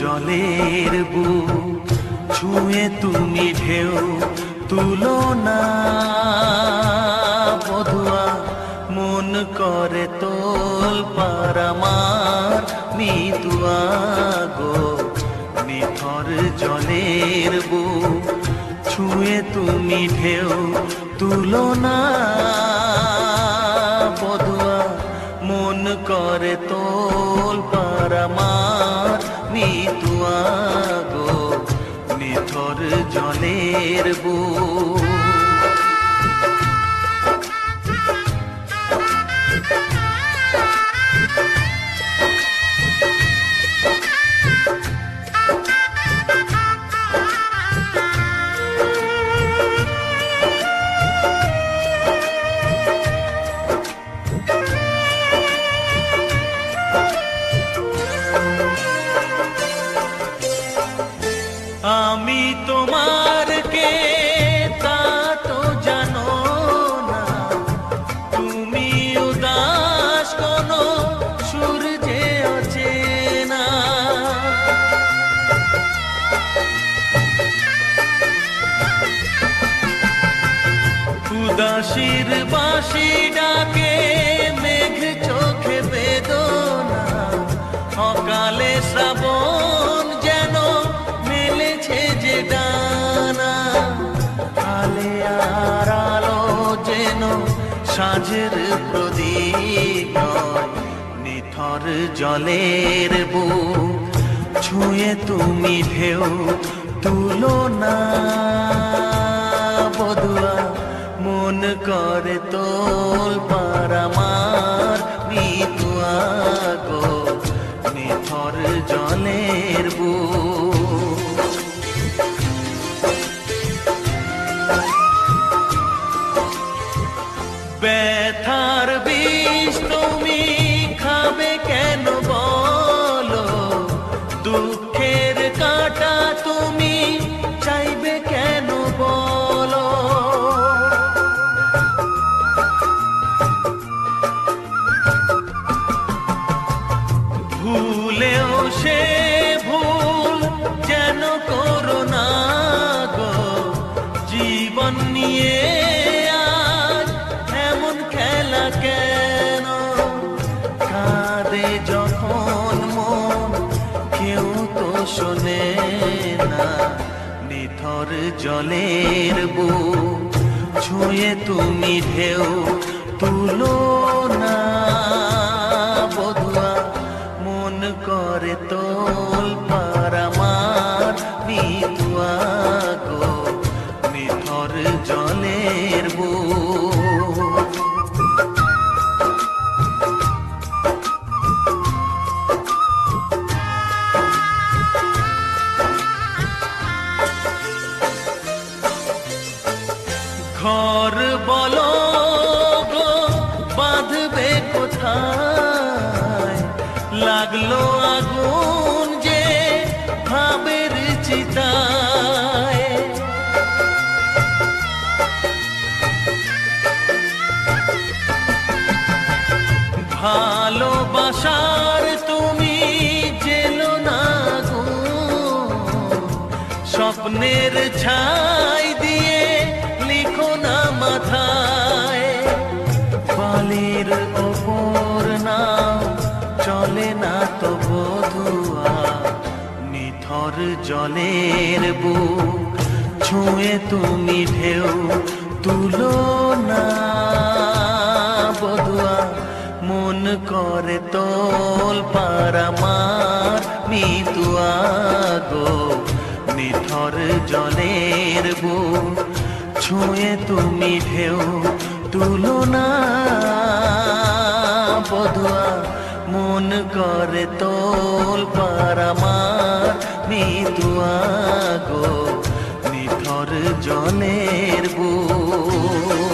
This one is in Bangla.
জলের বুক, ছুঁয়ে তুমি ঢেউ তুলো না। বধুয়া, মন করে তোল পারামার নিতুয়া গো। নিথর জলের বুক, ছুঁয়ে তুমি ঢেউ তুলো না। বধুয়া, মন করে তোল পারামার নিতুয়া গো নিথর জলের বুক। আমি তোমার কে তা তো জানো না। তুমি উদাস কোন সূর্যে আছে না। উদাসীর বাসি ডাকে সাঁঝের প্রদীপ নিথর জলের বুক। ছুঁয়ে তুমি ঢেউ তুলো না, বধুয়া, মন করে তোল পারামার মিতুয়া গো। নিথর জলের বুক। tudo জলের বু ছুঁয়ে তুমি ঢেউ তুলো। ঘর বলো গো, বাঁধবে কোথায়? লাগল আগুন যে ভাবের চিতায়। ভালোবাসার তুমি জেলো না গো, স্বপ্নের ছাই নিথর জলের বুক, ছুঁয়ে তুমি ঢেউ তুলো না। বধুয়া, মন করে তোল পারামার মিতুয়া গো। নিথর জলের বুক, ছুঁয়ে তুমি ঢেউ তুলো না। বধুয়া, মন করে তোল পারামার মিতুয়া গো নিথর জনের বুক